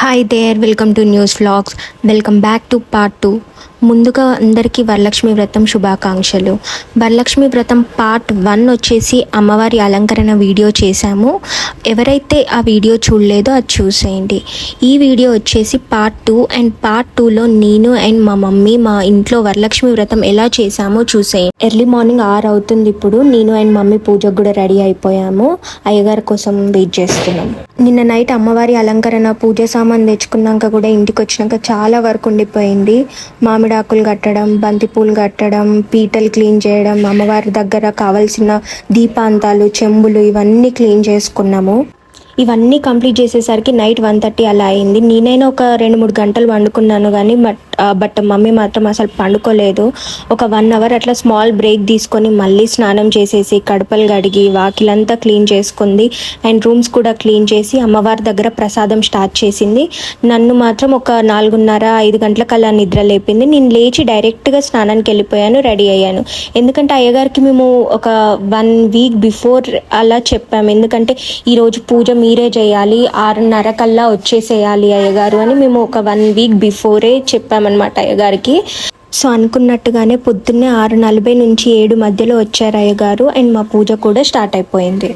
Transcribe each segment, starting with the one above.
Hi there, welcome to News Vlogs. Welcome back to part 2. ముందుగా అందరికీ వరలక్ష్మి వ్రతం శుభాకాంక్షలు. వరలక్ష్మి వ్రతం పార్ట్ వన్ వచ్చేసి అమ్మవారి అలంకరణ వీడియో చేశాము. ఎవరైతే ఆ వీడియో చూడలేదో అది చూసేయండి. ఈ వీడియో వచ్చేసి పార్ట్ టూ అండ్ పార్ట్ టూలో నేను అండ్ మా మమ్మీ మా ఇంట్లో వరలక్ష్మి వ్రతం ఎలా చేశామో చూసేయండి. ఎర్లీ మార్నింగ్ ఆరు అవుతుంది ఇప్పుడు. నేను అండ్ మమ్మీ పూజకు కూడా రెడీ అయిపోయాము. అయ్యగారి కోసం వెయిట్ చేస్తున్నాం. నిన్న నైట్ అమ్మవారి అలంకరణ పూజ సామాన్ తెచ్చుకున్నాక కూడా ఇంటికి వచ్చినాక చాలా వర్క్ ఉండిపోయింది. మామిడాకులు కట్టడం బంతిపూలు కట్టడం పీటలు క్లీన్ చేయడం అమ్మవారి దగ్గర కావాల్సిన దీపాంతాలు చెంబులు ఇవన్నీ క్లీన్ చేసుకున్నాము. ఇవన్నీ కంప్లీట్ చేసేసరికి నైట్ వన్ థర్టీ అలా అయింది. నేనైనా ఒక రెండు మూడు గంటలు వండుకున్నాను కానీ బట్ బట్ మమ్మీ మాత్రం అసలు పండుకోలేదు. ఒక వన్ అవర్ అట్లా స్మాల్ బ్రేక్ తీసుకొని మళ్ళీ స్నానం చేసేసి కడపలు కడిగి వాకిలంతా క్లీన్ చేసుకుంది. అండ్ రూమ్స్ కూడా క్లీన్ చేసి అమ్మవారి దగ్గర ప్రసాదం స్టార్ట్ చేసింది. నన్ను మాత్రం ఒక నాలుగున్నర ఐదు గంటలకల్లా నిద్ర లేపింది. నేను లేచి డైరెక్ట్గా స్నానానికి వెళ్ళిపోయాను రెడీ అయ్యాను. ఎందుకంటే అయ్యగారికి మేము ఒక వన్ వీక్ బిఫోర్ అలా చెప్పాము. ఎందుకంటే ఈరోజు పూజ మీ మీరే చేయాలి ఆరున్నర కల్లా వచ్చేసేయాలి అయ్యగారు అని మేము ఒక వన్ వీక్ బిఫోరే చెప్పామన్నమాట అయ్యగారికి. సో అనుకున్నట్టుగానే పొద్దున్నే ఆరు నలభై నుంచి ఏడు మధ్యలో వచ్చారు అయ్యగారు అండ్ మా పూజ కూడా స్టార్ట్ అయిపోయింది.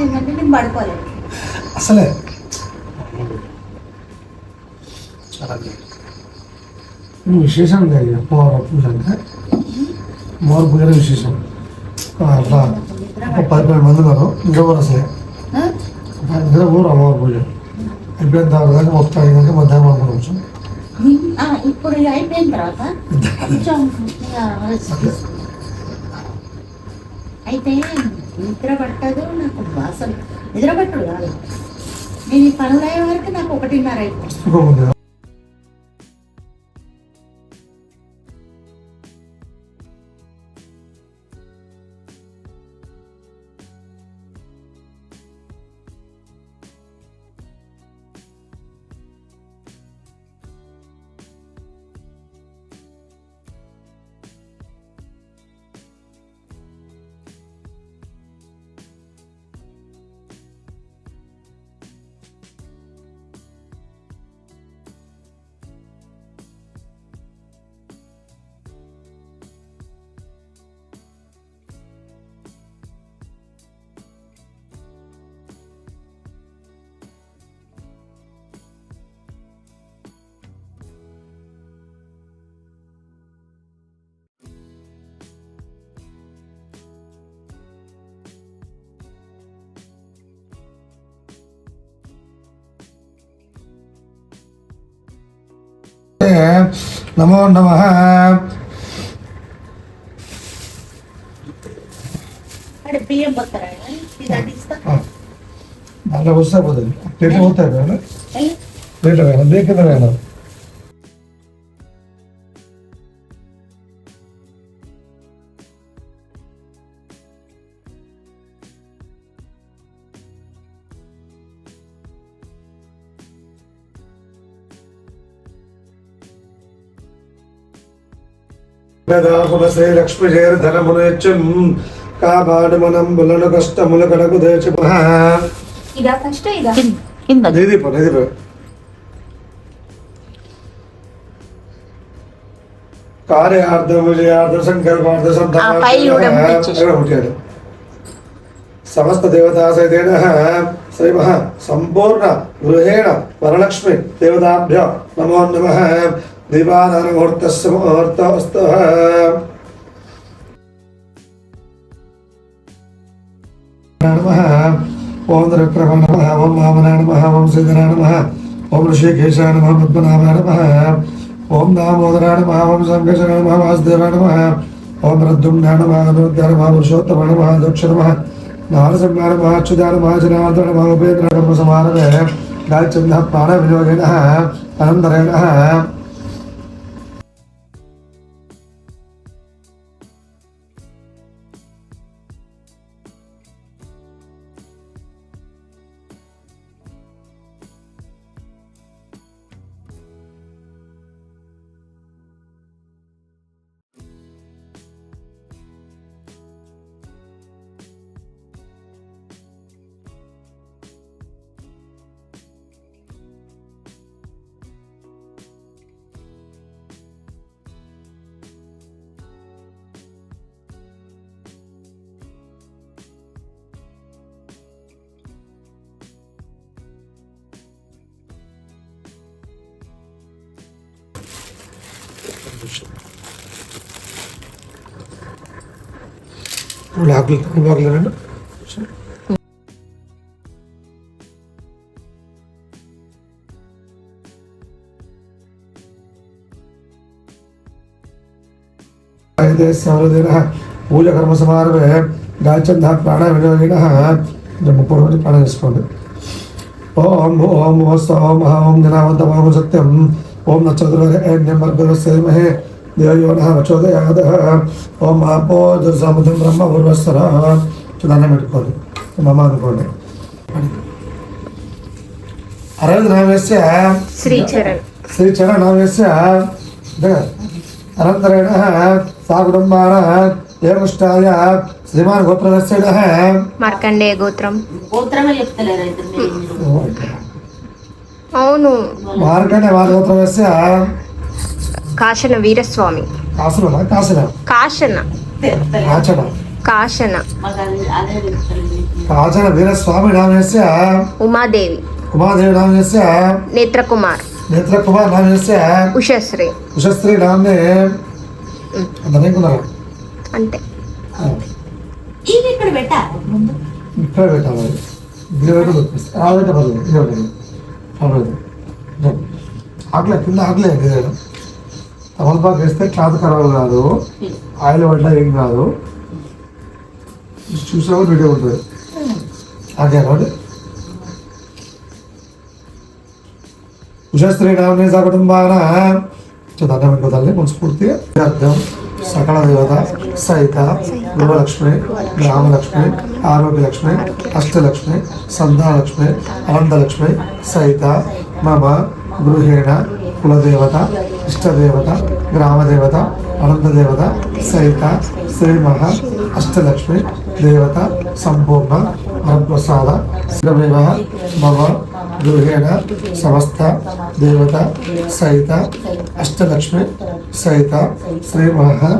ఏంటంటే నేను పడుకోలేదు అసలే. విశేషం పూజ అంటే పూజనే విశేషం. ఒక అట్లా ఒక పది మంది ఉన్నారు. నిద్రపోరు అసలే. ఆ? నిద్రపోరు అమ్మవారి పూజ అయిపోయిన తర్వాత మొత్తం అయిందంటే మధ్యాహ్నం అనుకోవచ్చు ఆ, ఇప్పుడు అయిపోయిన తర్వాత అయితే నిద్ర పట్టదు నాకు అసలు నిద్ర పట్టడు కాదు. నేను ఈ పనులు అయ్యే వరకు నాకు ఒకటిన్నర అయిపోయింది సుఖం ఉంది నమో నమ అంటే బియ్యం పోతారా ఇది లక్ష్మి చేరు ధనమును హెచ్చం కాపాడు మనం బులను కష్టములు కడకు దేచు కార్యార్థం విజయార్థం సంకల్పార్థ. సంతానం సమస్త దేవతా సైతేన శ్రీమః సంపూర్ణ గృహేణ వరలక్ష్మి దేవతాభ్య నమో నమ దీపానానముహూర్తస్య ముహూర్తవస్తు నమ ఓం రుద్రమ నమ ఓం వామనా నమ ఓం శ్రీధర నమ ఓం ఋషికేశాయ నమ పద్మనాభాయ నమ ఓం దామోదరా నమ ఓం సంకర్షణ నమ వాసుదేవ నమ ఓం రద్దుమ్నాయ నమ అభివృద్ధాయ నమ పురుషోత్తమ నమ దక్ష నమ నారసింహాయ నమ అచ్యుతాయ నమ జనార్దన నమ ఉపేంద్ర నమ సమానమే గాయచంద ప్రాణ వినియోగిన అనంతరేణ లాకులు బాగులేనండి పూజ కర్మ సమారమే గాచంద ప్రాణ వినియోగిన ముప్పై రోజులు ప్రాణం చేసుకోండి ఓం ఓం ఓం ఓం జనావంత ఓం సత్యం ఓం నక్షత్రమహే దేవయోన వచోదయాద ఓం ఆపో దుర్సముద్రం బ్రహ్మ పూర్వస్వర దండం పెట్టుకోండి మమ్మ అనుకోండి అరవింద్ నామేశ్య శ్రీచరణ్ శ్రీచరణ నామేశ్య అనంతరేణ సా కుటుంబాన ఏముష్టాయ శ్రీమాన్ గోప్రదస్య మార్కండేయ గోత్రం గోత్రమే చెప్తలేరు అయితే మీరు. అవును మార్కండే వాదోత్రమస్య కాశన వీరస్వామి. కాసిన కాశన. కాచన కాశన. అది అదే చెప్తలేదు కాచన వీరస్వామి నామేశ్య ఉమాదేవి. ఉమాదేవి నామేశ్య నేత్రకుమార్. నేత్రకుమార్ నామేశ్య ఉషశ్రీ. ఉషస్త్రీ నామ్నే అందనేకున్నారు అంతే. ఇక్కడ పెట్టా ముందు ఇక్కడ పెట్టాలి. ఇక్కడ పెట్టి ఆకలే కింద ఆకలే తమలపాకు వేస్తే క్లాత్ ఖరాబ్ కాదు ఆయిల్ పడ్డా ఏం కాదు. చూసావో వీడియో ఉంటుంది. అదే కాబట్టి ఉషస్త్రీ నామనే స కుటుంబాన దండం తల్లి మనస్ఫూర్తిగా. అర్థం సకల దేవత సైత గృహలక్ష్మి గ్రామలక్ష్మి ఆరోగ్యలక్ష్మి అష్టలక్ష్మి సంతానలక్ష్మి అనంతలక్ష్మి సహిత మమ గృహేణ కులదేవత ఇష్టదేవత గ్రామదేవత అనంతదేవత సహిత శ్రీ మహా అష్టలక్ష్మి దేవత సంపూర్ణ వరప్రసాద శ్రీమేవ మమ గృహేణ సమస్త దేవత సహిత అష్టలక్ష్మి సహిత శ్రీ మహా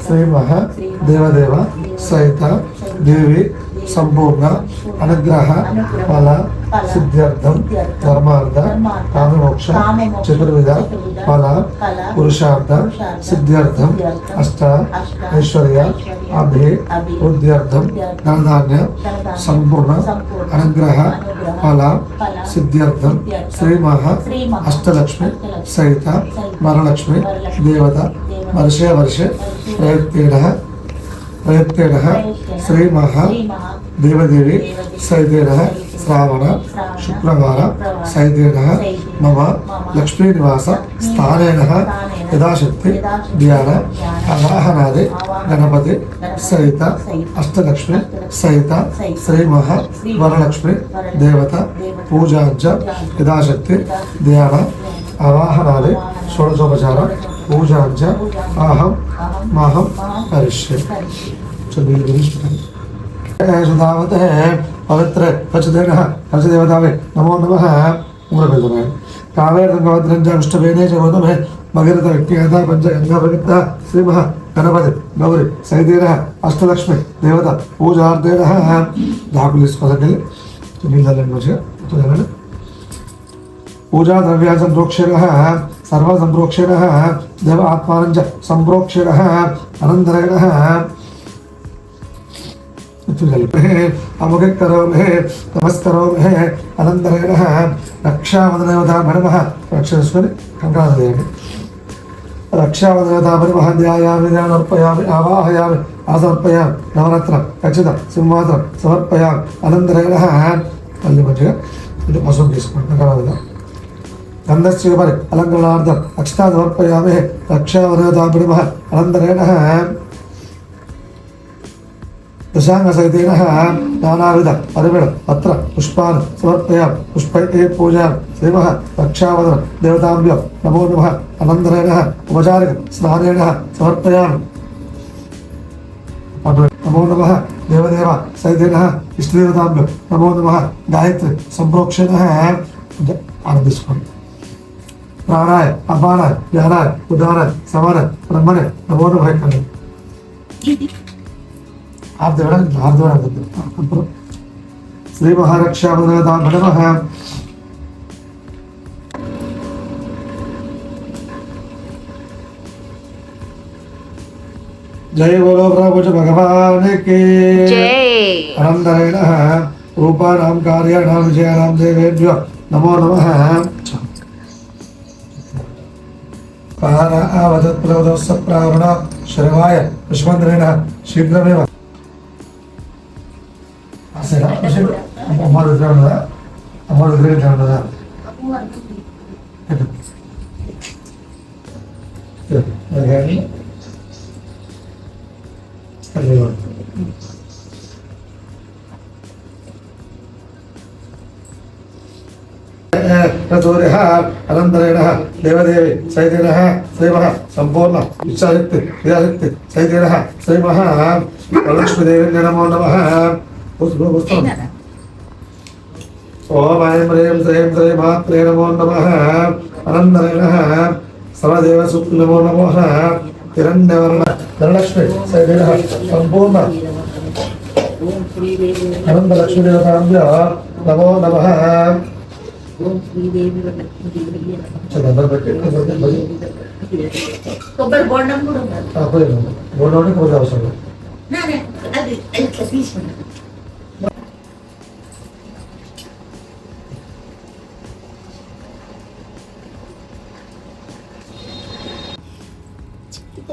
ధనలక్ష్మి సహిత శ్రీ మహా దేవదేవ సహిత దేవి సంపూర్ణ అనుగ్రహ ఫల సిద్ధ్యర్థం ధర్మార్థ కామమోక్ష చతుర్విధ ఫల పురుషార్థ సిద్ధ్యర్థం అష్ట ఐశ్వర్య అభి వృద్ధ్యర్థం ధనధాన్య సంపూర్ణ అనుగ్రహ ఫల సిద్ధ్యర్థం శ్రీమహ అష్టలక్ష్మి సహిత వరలక్ష్మి దేవత వర్షే వర్షే ప్రయత్న ప్రయత్నేన శ్రీ మహా దేవదేవి సైతేన శ్రావణ శుక్రవార సైతేన మమ లక్ష్మీనివాస స్థానేన యథాశక్తి ధ్యాన అవాహనాది గణపతి సహిత అష్టలక్ష్మి సహిత శ్రీ మహా వరలక్ష్మి దేవత పూజాంచ యథాశక్తి ధ్యాన అవాహనాది షోడశోపచార माहम करिष्य। चलिए सदावत पवित्र पचदेन हर्ष देवतावे नमो नमः, मूलभेदमे। कावेरंगवद्रंजाष्टभेने च गौतमे भगीरथ व्यक्तिगता पञ्चगङ्गाभगिता श्रीमः गणपति गौरी सैदेरः अष्टलक्ष्मी, देवता पूजार्देरः धाकुलिस्मसकले मिलालेन मचे तो पूजा द्रव्या दोक्षरः దాకులు తీసుకోవాలి నీళ్ళని మంచిగా చూడండి పూజా ద్రవ్యా సంప్రోక్షణ సర్వ సంప్రోక్షణ దేవ ఆత్మానం చ సంప్రోక్షణ అనంతరేణ అముఖ కరోమి నమస్కరోమి అనంతరేణ రక్షావదనవత మనమ రక్ష చేసుకొని కంకాలు చేయండి రక్షావదనవత మనమ ధ్యాయామి ధ్యానర్పయామి ఆవాహయామి ఆసర్పయామి నవరత్న ఖచ్చిత సింహాసనం సమర్పయామి అనంతరేణ మళ్ళీ మంచిగా ఇది పశువు తీసుకోండి కంకాలు గంధస్య పరి అలంకరణార్థం అక్షతా సమర్పయామి రక్షావనతాపిడిమ అనంతరేణ దశాంగసహితేన నానావిధ పరిమళ పత్ర పుష్పాన్ని సమర్పయామి పుష్పైతే పూజామి శ్రీమ రక్షావదన దేవతాభ్యో నమో నమ అనంతరేణ ఉపచారిక స్నానేన సమర్పయామి నమో నమ దేవదేవ సైతేన ఇష్టదేవతాభ్యో నమో నమ గాయత్రి సంప్రోక్షణ प्राणाय अपानाय ध्यानाय उदानाय समानाय ब्रह्मणे नमो नमः करें आप देवड़ा धार देवड़ा देते श्री महारक्षा मददान नमः जय बोलो प्रभु भगवान के अनंतरेण रूपाणां कार्याणां विजयाणां देवेभ्यो नमो नमः प्रहारावदत्प्लवदोस्सप्रावण शर्वाय विश्वन्द्रेण शीघ्रमेव அம்மாவோட தேவனதா அம்மாவோட வேறு தேவனதா கேட்டு దగ్గర అనంతరేణ దేవదేవి సైతేన శ్రీమ సంపూర్ణ ఇచ్చాశక్తి క్రియాశక్తి సైతేన శ్రీమ వరలక్ష్మీదేవి నమో నమ పుస్తకం ఓం ఐం హ్రీం శ్రీం నమో నమ అనంతరేణ సర్వదేవ నమో నమో హిరణ్యవర్ణ ధనలక్ష్మి సైతేన సంపూర్ణ నమో నమ ఓం శ్రీదేవి లక్ష్మీదేవి దండం పెట్టి కొబ్బరి బొండం కూడా ఉన్నది మూడు కొద్ది అవసరం లేదు. నానే, అది ఇట్లా తీసుకున్నా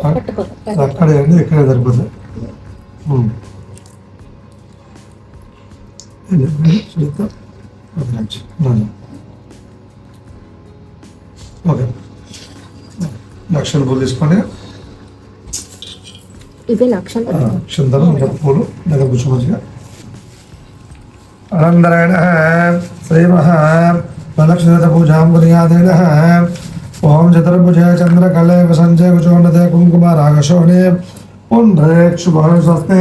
పట్టుకో అక్కడే అండి ఇక్కడే సరిపోతుంది ఉమ్. ఏంటి? సునీత? ఒక నిమిషం. నాన్న. ఓకే లక్షలు పూలు తీసుకోండి ఇవే లక్షలు ఆ, క్షుందరం ఇంకా పూలు దగ్గర కూర్చో మంచిగా అనంతరేణ శ్రీమహ వరలక్ష్మీత పూజాం కుర్యాదేన ఓం చతుర్భుజ చంద్రకళే సంజయ కుచోన్నతే కుంకుమ రాగశోణే పుండ్రేక్షుభం స్వస్తే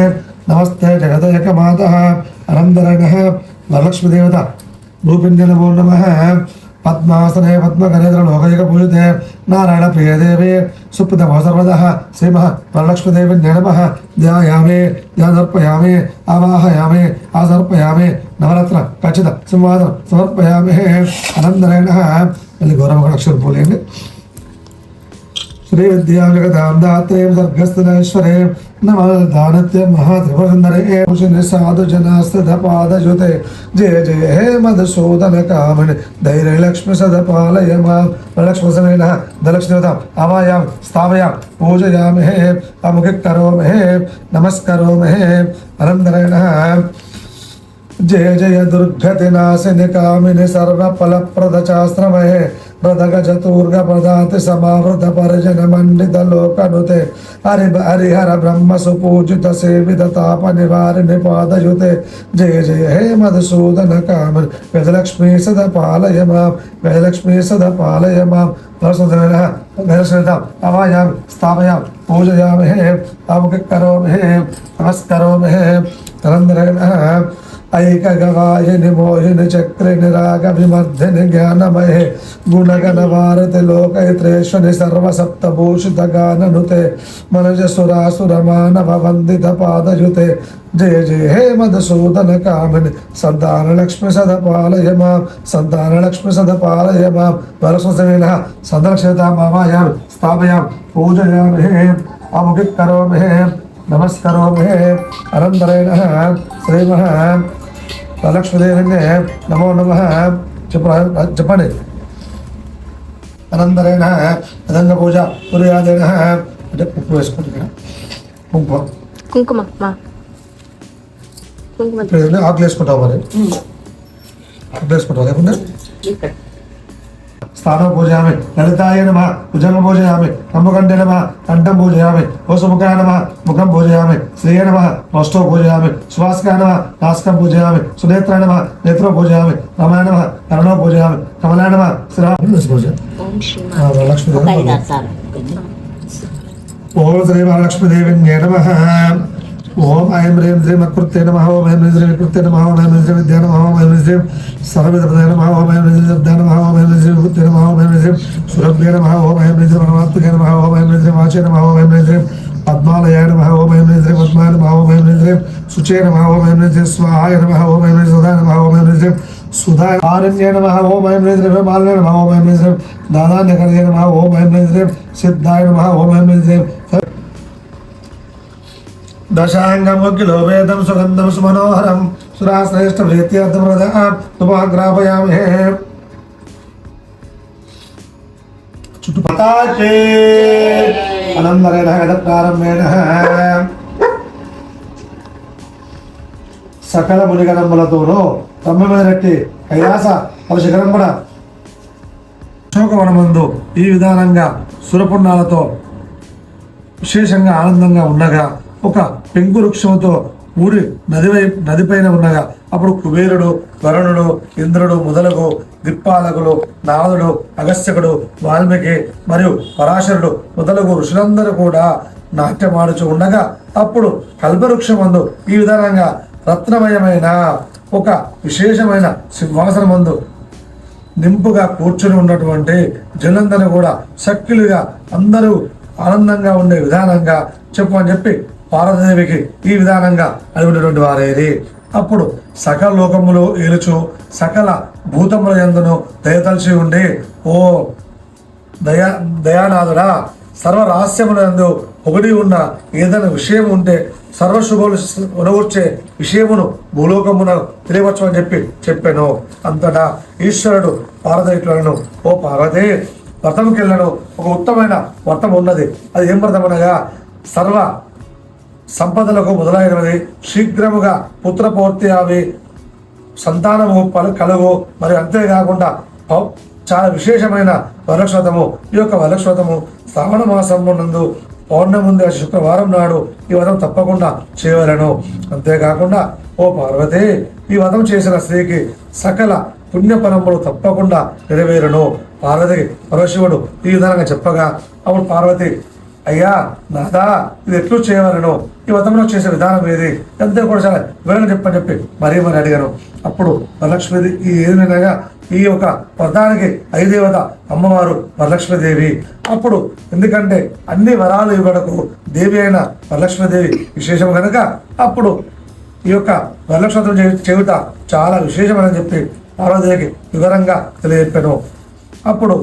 నమస్తే జగదయకమాత అనంతరేణ పద్మాసనే పద్మకరేంద్ర లోకైక పూజితే నారాయణ ప్రియదేవి సుప్రతమ సర్వదః శ్రీమః వరలక్ష్మీదేవి నమః ధ్యాయామి ధ్యానర్పయామి ఆవాహయామి ఆసర్పయామి నవరత్న ఖచ్చిత సింహాసనం సమర్పయామి అనంతరేణ మళ్ళీ గౌరవ అక్షరం పోలేండి శ్రీ విద్యాజగతాం దాత్రేయం సర్గస్థనేశ్వరే नमदानत्य महाधवन्दरे भूषण साधुजनास्तधपादयुते जय जय हे मधुसूदन कामिण धैर्यलक्ष्मि सदपालय लक्ष्मसमेन धलक्ष्मीताम् अवायां स्थापयां पूजयामहे अमुखि करोमहे नमस्करोमहे अनन्तरेण जय जय दुर्गतिनाशिनि परजन मंडित लोक समावृतपरिजनमण्डितलोकनुते हरि हरिहर ब्रह्म सुपूजित सेवित ताप ब्रह्मसुपूजितसेविततापनिवारिणि पादयुते जय जय हे मधुसूदन काम गजलक्ष्मी सद पालय माम गजलक्ष्मी सद पालय माँ परसुधनः दर्शनताम् अवायां स्थापयां हे अवकरोमहे नमस्करोमहे तरन्द्रेण ऐक गवाय निमोहिन चक्र निराग विमर्दन ज्ञानमय गुणगण भारत लोकयत्रेश्वनि सर्वसप्तभूषित गानुते गाननुते मनजसुरासुरमानव वंदित पादयुते जय जय हे मधुसूदन कामिन संतान लक्ष्मी सद पालय माम संतान लक्ष्मी सद पालय माम परस्वसेन सदरक्षता मामायाम स्थापयाम पूजयाम हे अमुखिक करोमि हे। నమస్కరోమి అనంతరైన శ్రీమ లక్ష్మీదేవిని నమో నమ చెప్ప చెప్పండి. అనంతరైన అనంత పూజ సూర్యాదైన అంటే ఉప్పు వేసుకుంటున్నా. కుంకుమ. కుంకుమ ఆకులు వేసుకుంటాం మరి? ఆకులు వేసుకుంటాం లేకుండా స్థానం పూజయామి లలితాయ నమ భుజంగం పూజయామి కంబకంఠే నమ కంఠం పూజయామి వసుముఖాయ నమ ముఖం పూజయామి శ్రీయ నమ వష్టో పూజయామి సుభాస్కాయ నమ నాస్కం పూజయామి సునేత్రాయ నమ నేత్రో పూజయామి రమాయ నమ కరణో పూజయామి కమలాయ నమ శ్రీరామ పూజ ఓం శ్రీ ఆ, లక్ష్మీ ఒక ఐదు ఆరు సార్లు ఓం శ్రీ మహాలక్ష్మీదేవి నమ ఓం ఐం రేం శ్రీం అకృత్య నమ ఓం ఐం శ్రీం వికృత్య నమ ఓం ఐం శ్రీం విద్యా నమ ఓం ఐం శ్రీం సర్వవిధపదే నమ ఓం ఐం శ్రీం విద్యా నమ ఓం ఐం శ్రీం వికృత్య నమ ఓం ఐం శ్రీం సురభ్య నమ ఓం ఐం హ్రీం శ్రీం పరమాత్మకే నమ ఓం ఐం శ్రీం వాచే నమ ఓం ఐం శ్రీం పద్మాలయ నమ ఓం ఐం శ్రీం పద్మాయ నమ ఓం ఐం శ్రీం శుచే నమ ఓం ఐం శ్రీం స్వాహాయ నమ ఓం ఐం శ్రీం సుధాయ నమ ఓం ఐం శ్రీం సుధా ఆరణ్య నమ ఓం ఐం శ్రీం మాలయ నమ ఓం ఐం హ్రీం శ్రీం దానాన్యకర్య నమ ఓం ఐం శ్రీం సిద్ధాయ నమ ఓం ఐం శ్రీం దశాంగముఖిలో వేదం సుగంధం సుమనోహరం. సురాశ్రేష్ఠ ప్రీత్యర్థమృదాగ్రాపయామి చుట్టుపక్కలే అనందరేణ ప్రారంభేణ సకల మునిగణములతోనూ తొమ్మిది కైలాస పలు శిఖరం కూడా. అశోకవనమందు ఈ విధానంగా సురపుణాలతో విశేషంగా ఆనందంగా ఉండగా ఒక పెంకు వృక్షంతో ఊరి నదివై నదిపైన ఉండగా అప్పుడు కుబేరుడు వరుణుడు ఇంద్రుడు మొదలగు దిక్పాలకులు నారదుడు అగస్త్యకుడు వాల్మీకి మరియు పరాశరుడు మొదలగు ఋషులందరూ కూడా నాట్యమాడుచు ఉండగా అప్పుడు కల్పవృక్షమందు ఈ విధానంగా రత్నమయమైన ఒక విశేషమైన సింహాసనమందు నింపుగా కూర్చుని ఉన్నటువంటి జనులందరూ కూడా సఖ్యులుగా అందరూ ఆనందంగా ఉండే విధానంగా చెప్పమని చెప్పి పార్వతీదేవికి ఈ విధానంగా అడిగినటువంటి వారేది అప్పుడు సకల లోకములు ఏలుచు సకల భూతముల యందును దయతలిచి ఉండి ఓ దయా దయానాథుడా సర్వ రహస్యములందు ఒకటి ఉన్న ఏదైనా విషయం ఉంటే సర్వశుభములు ఉనగూర్చే విషయమును భూలోకమున తెలియవచ్చని చెప్పి చెప్పాను. అంతటా ఈశ్వరుడు పార్వతీలను ఓ పార్వతి వ్రతంకెళ్ళను ఒక ఉత్తమైన వ్రతం ఉన్నది. అది ఏం వ్రతం అనగా సర్వ సంపదలకు మొదలైనది శీఘ్రముగా పుత్రపూర్తి అవి సంతానము పలు కలుగు. మరి అంతేకాకుండా పౌ- చాలా విశేషమైన వరక్షతము ఈ యొక్క వరక్షతము శ్రావణ మాసము నందు పౌర్ణమి శుక్రవారం నాడు ఈ వదం తప్పకుండా చేయవలను. అంతేకాకుండా ఓ పార్వతి ఈ వదం చేసిన స్త్రీకి సకల పుణ్యపరములు తప్పకుండా నెరవేరును. పార్వతి పరశివుడు ఈ విధంగా చెప్పగా అప్పుడు పార్వతి అయ్యా నాదా ఇది ఎట్లు చేయవలను ఈ వ్రతంలో చేసే విధానం ఏది? ఎంత కూడా చాలా వివరంగా చెప్పని చెప్పి మరీ మరి అడిగాను. అప్పుడు వరలక్ష్మీది ఈ ఏదైనా ఈ యొక్క వ్రతానికి ఐదేవత అమ్మవారు వరలక్ష్మీదేవి. అప్పుడు ఎందుకంటే అన్ని వరాలు ఇవ్వడకు దేవి అయిన వరలక్ష్మీదేవి విశేషం కనుక అప్పుడు ఈ యొక్క వరలక్ష్మతం చేయుట చాలా విశేషమని చెప్పి పార్వతీదేవికి వివరంగా తెలియజెప్పాను. అప్పుడు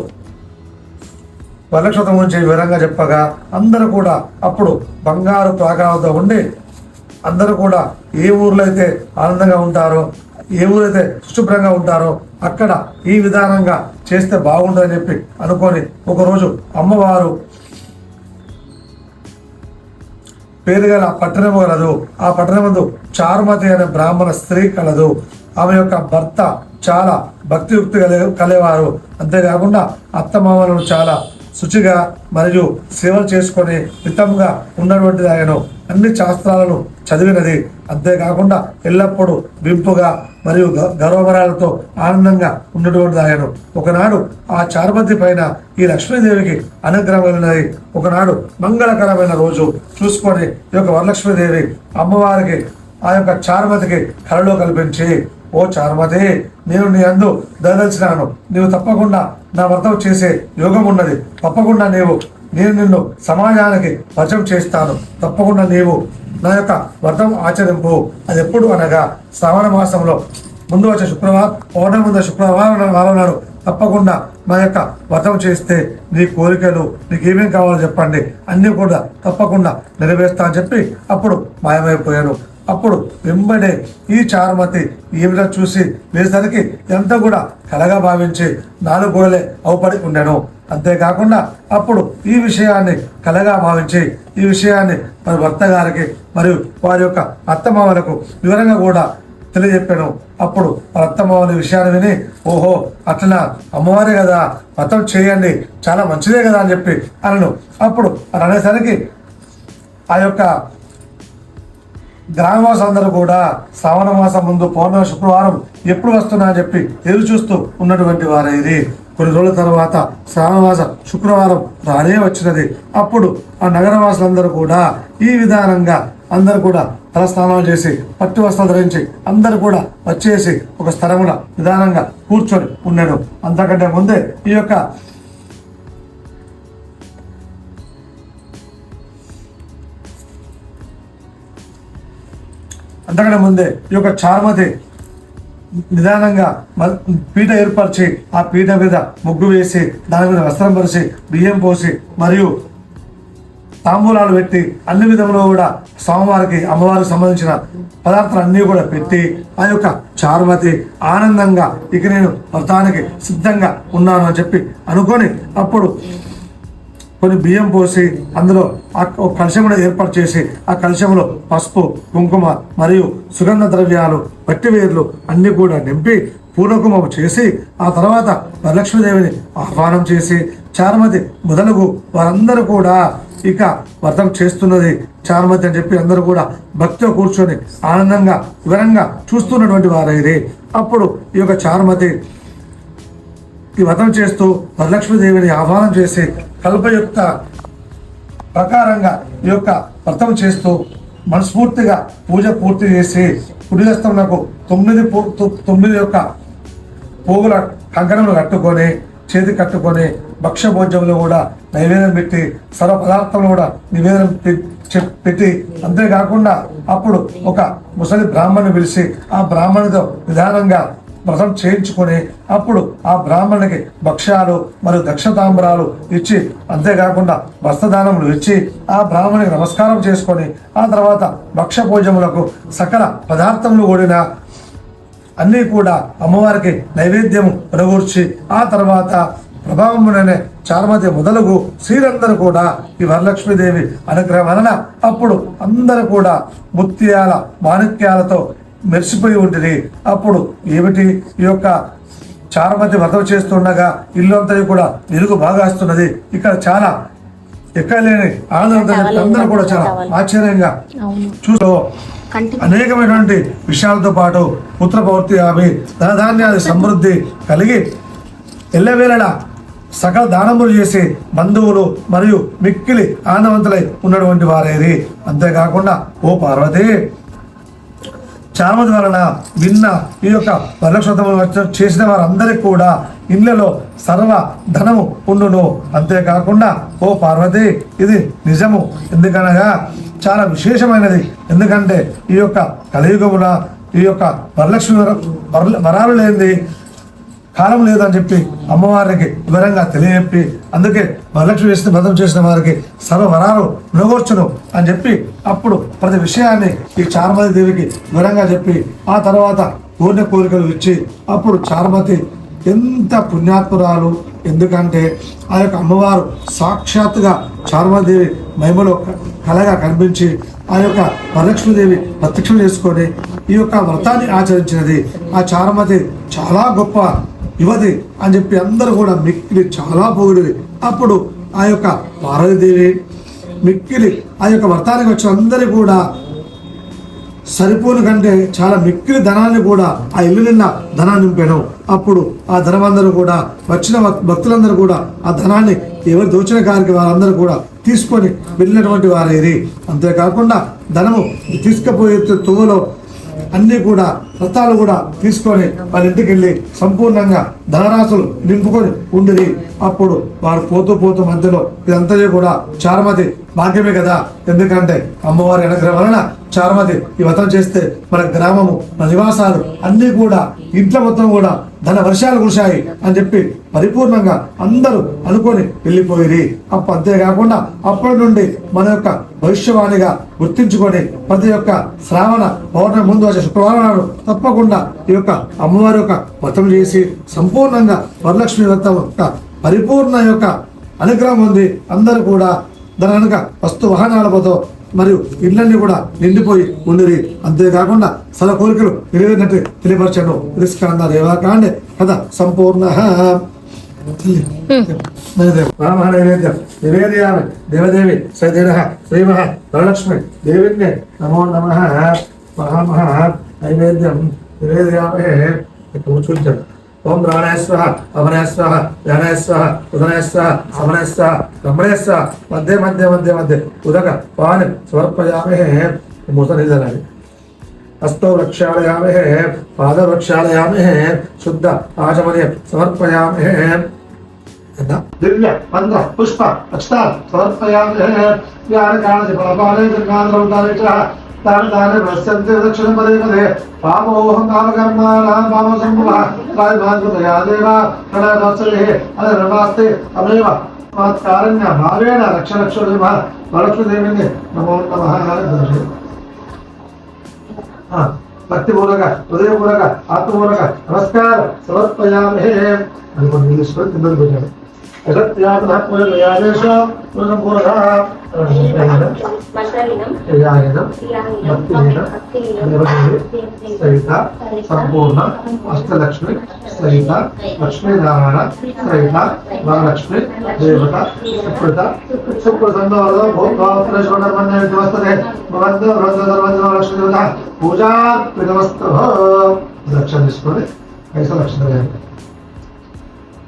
వరలక్షతం గురించి వివరంగా చెప్పగా అందరూ కూడా అప్పుడు బంగారు ప్రాగాలతో ఉండి అందరూ కూడా ఏ ఊర్లో అయితే ఆనందంగా ఉంటారో ఏ ఊరైతే శుభ్రంగా ఉంటారో అక్కడ ఈ విధానంగా చేస్తే బాగుంటుందని చెప్పి అనుకొని ఒకరోజు అమ్మవారు పేరు గల పట్టణము కలదు. ఆ పట్టణమందు చారుమతి అనే బ్రాహ్మణ స్త్రీ కలదు. ఆమె యొక్క భర్త చాలా భక్తియుక్తి కలే కలేవారు. అంతేకాకుండా అత్తమామలను చాలా శుచిగా మరియు సేవలు చేసుకొని హితంగా ఉన్నటువంటిది ఆయను అన్ని శాస్త్రాలను చదివినది. అంతేకాకుండా ఎల్లప్పుడూ వింపుగా మరియు గ- ఆనందంగా ఉన్నటువంటిది ఆయన ఒకనాడు ఆ చార్మతి పైన ఈ లక్ష్మీదేవికి అనుగ్రహమైనది ఒకనాడు మంగళకరమైన రోజు చూసుకొని ఈ యొక్క వరలక్ష్మీదేవి అమ్మవారికి ఆ యొక్క చారుమతికి కలలో కల్పించి ఓ చారుమతి నేను నీ అందు దయదలిచినాను. నీవు తప్పకుండా నా వ్రతం చేసే యోగం ఉన్నది. తప్పకుండా నీవు నేను నిన్ను సమాజానికి పరిచయం చేస్తాను. తప్పకుండా నీవు నా యొక్క వ్రతం ఆచరింపు. అది ఎప్పుడు అనగా శ్రావణ మాసంలో ముందు వచ్చే శుక్రవారం పౌర్ణమి ముందు శుక్రవారం వారం నాడు తప్పకుండా మా యొక్క వ్రతం చేస్తే నీ కోరికలు నీకు ఏమేం కావాలో చెప్పండి. అన్నీ కూడా తప్పకుండా నెరవేరుస్తా అని చెప్పి అప్పుడు మాయమైపోయాను. అప్పుడు వెంబడే ఈ చారుమతి ఈవిడ చూసి వేసరికి ఎంత కూడా కలగా భావించి నాలుగు గోడలే అవుపడి ఉండెను. అంతేకాకుండా అప్పుడు ఈ విషయాన్ని కలగా భావించి ఈ విషయాన్ని మరి భర్త గారికి మరియు వారి యొక్క అత్తమామలకు వివరంగా కూడా తెలియజెప్పాను. అప్పుడు వాళ్ళ విషయాన్ని విని ఓహో అట్లా అమ్మవారే కదా వ్రతం చేయండి చాలా మంచిదే కదా అని చెప్పి అనను. అప్పుడు అని అనేసరికి ఆ యొక్క గ్రామవాసులందరూ కూడా శ్రావణ మాసం ముందు పౌర్ణమి శుక్రవారం ఎప్పుడు వస్తున్నా అని చెప్పి ఎదురు చూస్తూ ఉన్నటువంటి వారే ఇది. కొన్ని రోజుల తర్వాత శ్రావణమాస శుక్రవారం రానే వచ్చినది. అప్పుడు ఆ నగరవాసులందరూ కూడా ఈ విధానంగా అందరూ కూడా తలస్నానాలు చేసి పట్టు వస్త్రాలు ధరించి అందరూ కూడా వచ్చేసి ఒక స్థలమున విధానంగా కూర్చొని ఉన్నాడు అంతకంటే ముందే ఈ యొక్క అంతకంటే ముందే ఈ యొక్క చారుమతి నిదానంగా మ- పీట ఏర్పరిచి ఆ పీట మీద ముగ్గు వేసి దాని మీద వస్త్రం పరిచి బియ్యం పోసి మరియు తాంబూలాలు పెట్టి అన్ని విధంలో కూడా స్వామివారికి అమ్మవారికి సంబంధించిన పదార్థాలు అన్నీ కూడా పెట్టి ఆ యొక్క చారుమతి ఆనందంగా ఇక నేను వ్రతానికి సిద్ధంగా ఉన్నాను అని చెప్పి అనుకొని అప్పుడు కొన్ని బియ్యం పోసి అందులో ఆ ఒక కలశమును ఏర్పాటు చేసి ఆ కలశంలో పసుపు కుంకుమ మరియు సుగంధ ద్రవ్యాలు వట్టివేర్లు అన్ని కూడా నింపి పూర్వకుమము చేసి ఆ తర్వాత వరలక్ష్మీదేవిని ఆహ్వానం చేసి చారమతి మొదలగు వారందరూ కూడా ఇక వ్రతం చేస్తున్నది. చార్మతి అని చెప్పి అందరూ కూడా భక్తితో కూర్చొని ఆనందంగా వివరంగా చూస్తున్నటువంటి వారైది అప్పుడు ఈ యొక్క చారుమతి ఈ వ్రతం చేస్తూ వరలక్ష్మీదేవిని ఆహ్వానం చేసి కల్పయుక్త ప్రకారంగా ఈ యొక్క వ్రతం చేస్తూ మనస్ఫూర్తిగా పూజ పూర్తి చేసి కుడిహస్తమునకు తొమ్మిది పూ- తొ- తొమ్మిది యొక్క పోగుల కంకణములు కట్టుకొని చేతి కట్టుకొని భక్ష్య కూడా నైవేద్యం పెట్టి సర్వ పదార్థములు కూడా నివేదన పె- చె- పెట్టి అంతేకాకుండా అప్పుడు ఒక ముసలి బ్రాహ్మణ్ణి పిలిచి ఆ బ్రాహ్మణుడితో విధానంగా వ్రతం చేయించుకొని అప్పుడు ఆ బ్రాహ్మణునికి భక్ష్యాలు మరియు దక్షతాంబరాలు ఇచ్చి అంతేకాకుండా వస్త్రదానములు ఇచ్చి ఆ బ్రాహ్మణికి నమస్కారం చేసుకొని ఆ తర్వాత భక్ష్య భోజములకు సకల పదార్థములు కూడిన అన్నీ కూడా అమ్మవారికి నైవేద్యం ప్రగూర్చి ఆ తర్వాత ప్రభావముననే చార్మతి మొదలుగు స్త్రీలందరూ కూడా ఈ వరలక్ష్మీదేవి అనుగ్రహం వలన అప్పుడు అందరూ కూడా ముత్యాల మాణిక్యాలతో మెరిసిపోయి ఉంటుంది అప్పుడు ఏమిటి? ఈ యొక్క చారుమతి వ్రతం చేస్తుండగా ఇల్లు అంతా కూడా వెలుగు బాగా వస్తున్నది ఇక్కడ చాలా ఎక్కడ లేని ఆనందం అందరూ కూడా చాలా ఆశ్చర్యంగా చూస్తూ అనేకమైనటువంటి విషయాలతో పాటు పుత్ర పౌర్తి అవి ధనధాన్యాది సమృద్ధి కలిగి ఎల్లవేళలా సకల దానములు చేసి బంధువులు మరియు మిక్కిలి ఆనందవంతులై ఉన్నటువంటి వారేది. అంతేకాకుండా ఓ పార్వతి చామతి వలన విన్న ఈ యొక్క వరలక్ష్మతములు చేసిన వారందరికీ కూడా ఇళ్ళలో సర్వ ధనము ఉండును. అంతేకాకుండా ఓ పార్వతి ఇది నిజము. ఎందుకనగా చాలా విశేషమైనది. ఎందుకంటే ఈ యొక్క కలియుగమున ఈ యొక్క వరలక్ష్మి వర- వరల- వరాలు లేనిది కాలం లేదని చెప్పి అమ్మవారికి వివరంగా తెలియజెప్పి అందుకే వరలక్ష్మి వేసిన వ్రతం చేసిన వారికి సర్వవరాలు నగోర్చును అని చెప్పి అప్పుడు ప్రతి విషయాన్ని ఈ చారుమతి దేవికి వివరంగా చెప్పి ఆ తర్వాత కోరిన కోరికలు ఇచ్చి అప్పుడు చారుమతి ఎంత పుణ్యాత్మురాలు ఎందుకంటే ఆ యొక్క అమ్మవారు సాక్షాత్తుగా చారుమతిదేవి మహిమలో కలగా కనిపించి ఆ యొక్క వరలక్ష్మీదేవి ప్రత్యక్షం చేసుకొని ఈ యొక్క వ్రతాన్ని ఆచరించినది. ఆ చారుమతి చాలా గొప్ప యువతి అని చెప్పి అందరూ కూడా మిక్కిలి చాలా పొగిడిది. అప్పుడు ఆ యొక్క పార్వతీదేవి మిక్కిలి ఆ యొక్క వ్రతానికి వచ్చిన అందరూ కూడా సరిపోని కంటే చాలా మిక్కిలి ధనాన్ని కూడా ఆ ఇల్లు నిన్న ధనాన్ని నింపాను అప్పుడు ఆ ధనమందరూ కూడా వచ్చిన భక్తులందరూ కూడా ఆ ధనాన్ని ఎవరు దోచిన గారికి వారందరూ కూడా తీసుకొని వెళ్ళినటువంటి వారేది అంతేకాకుండా ధనము తీసుకుపోయే తువ్వలో అన్నీ కూడా రథాలు కూడా తీసుకొని వాళ్ళ ఇంటికి వెళ్ళి సంపూర్ణంగా ధనరాశులు నింపుకొని ఉండిరి. అప్పుడు వారు పోతూ పోతూ మధ్యలో ఇదంతా కూడా చారమతి భాగ్యమే కదా. ఎందుకంటే అమ్మవారి అనుగ్రహం వలన చారమతి ఈ వ్రతం చేస్తే మన గ్రామము మన నివాసాలు అన్నీ కూడా ఇంట్లో మొత్తం కూడా ధన వర్షాలు కురిశాయి అని చెప్పి పరిపూర్ణంగా అందరూ అనుకొని వెళ్ళిపోయిరి. అప్ప అంతేకాకుండా అప్పటి నుండి మన యొక్క భవిష్యవాణిగా గుర్తించుకొని ప్రతి ఒక్క శ్రావణ పౌర్ణమి ముందు వచ్చే శుక్రవారం నాడు తప్పకుండా ఈ యొక్క అమ్మవారి యొక్క వ్రతం చేసి సంపూర్ణంగా వరలక్ష్మి వ్రతం యొక్క పరిపూర్ణ యొక్క అనుగ్రహం ఉంది అందరూ కూడా దాని కనుక వస్తు వాహనాలతో మరియు ఇళ్ళన్నీ కూడా నిండిపోయి ఉండేది అంతేకాకుండా సల కోరికలు నెరవేరినట్టు తెలియపరచండు. రిస్కాంద రేవాకాండే కథ సంపూర్ణ. देवदेवी वरलक्ष्मी नमो निवेदयामहे ओम प्राणाय स्वाहा अमनाय स्वाहा ध्यानाय स्वाहा उदनाय स्वाहा अमनाय मध्ये मध्य उदक पान समर्पयामहे मुसनिधनाय हस्तौ प्रक्षालयामहे पादप्रक्षालयामहे शुद्ध आचमने समर्पयामहे। എന്താ ഇതില്ല പന്ത്ര പുഷ്പ അക്ഷത കാണുന്നത് പ്രഭാലേ ദൃഗാന്തരം താൻ താനെ പ്രസന്തി ദക്ഷിണം പറയുന്നത് പാമോഹം പാപകർമാണാം പാപസംഭവ പ്രായമാകൃതയാ ദേവ പ്രണയവാത്സലേ അത് നമാസ്തേ അമേവ കാരണ്യ ഭാവേന ലക്ഷലക്ഷോജമ വളർത്തുദേവിന് നമോ നമ ആ ഭക്തിപൂർവക ഹൃദയപൂർവക ആത്മപൂർവക നമസ്കാരം സമർപ്പയാമേ അത് പങ്കിൽ ഇഷ്ടം എന്നൊരു പേരാണ് సరిత సంపూర్ణ అష్టలక్ష్మి సరిత లక్ష్మీనారాయణ సరిత వరలక్ష్మి దేవత సుకృత సుకృతంలో భూపాత్రేశ్వరమన్యవస్తరే భవంతో లక్ష్మీ దేవత పూజా కృతమస్తు లక్ష తీసుకొని పైసలు లక్ష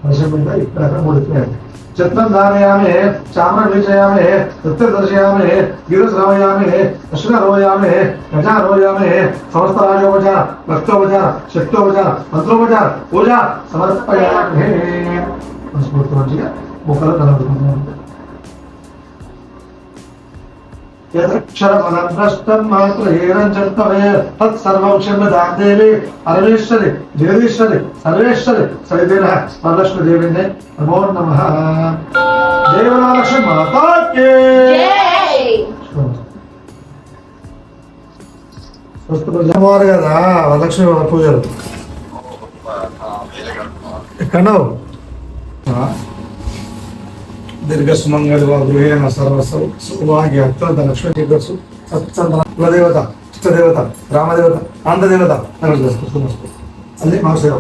వశమింద ఇక్కడ మూడిపోయాడు చిత్రం ధారయామి చామర వీచయామి నృత్య దర్శయామి గీరు శ్రవయామి కృష్ణ రోయామి గజా రోయామి సమస్త రాజోపచార భక్తోపచార శక్తోపచార మంత్రోపచార పూజ సమర్పయామి మనస్ఫూర్తి మంచిగా ముఖలు కలుగుతున్నాం యదక్షరమనభ్రష్టం మాత్రహీనం చత్తమే తత్సర్వం క్షమ్యతాం దేవి పరమేశ్వరి సర్వేశ్వరి. సరిదేన? వరలక్ష్మి నమో నమ. దేవరాలక్ష్మి మాతాకే. అమ్మవారు కదా వరలక్ష్మి పూజలు. ఎక్కడ దీర్ఘ సుమంగళి గృహేణ సర్వస్వ సౌభాగ్య అత్యంత లక్ష్మీ దీర్ఘసు సత్సంతన కులదేవత ఇష్టదేవత రామదేవత ఆంధ్రదేవత. అల్లే మా సేవ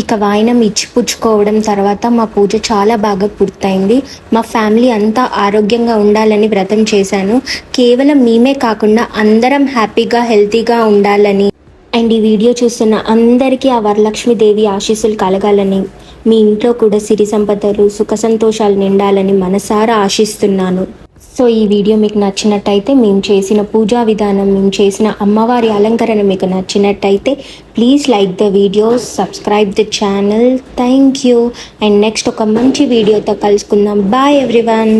ఇక వాయినం ఇచ్చి పుచ్చుకోవడం తర్వాత మా పూజ చాలా బాగా పూర్తయింది. మా ఫ్యామిలీ అంతా ఆరోగ్యంగా ఉండాలని వ్రతం చేశాను. కేవలం మేమే కాకుండా అందరం హ్యాపీగా హెల్తీగా ఉండాలని. అండ్ ఈ వీడియో చూస్తున్న అందరికీ ఆ వరలక్ష్మీదేవి ఆశీస్సులు కలగాలని. మీ ఇంట్లో కూడా సిరి సంపదలు సుఖ సంతోషాలు నిండాలని మనసారా ఆశిస్తున్నాను. సో ఈ వీడియో మీకు నచ్చినట్టయితే మేము చేసిన పూజా విధానం మేము చేసిన అమ్మవారి అలంకరణ మీకు నచ్చినట్టయితే please like the video subscribe the channel thank you and next ఒక మంచి వీడియోతో కలుసుకుందాం. Bye everyone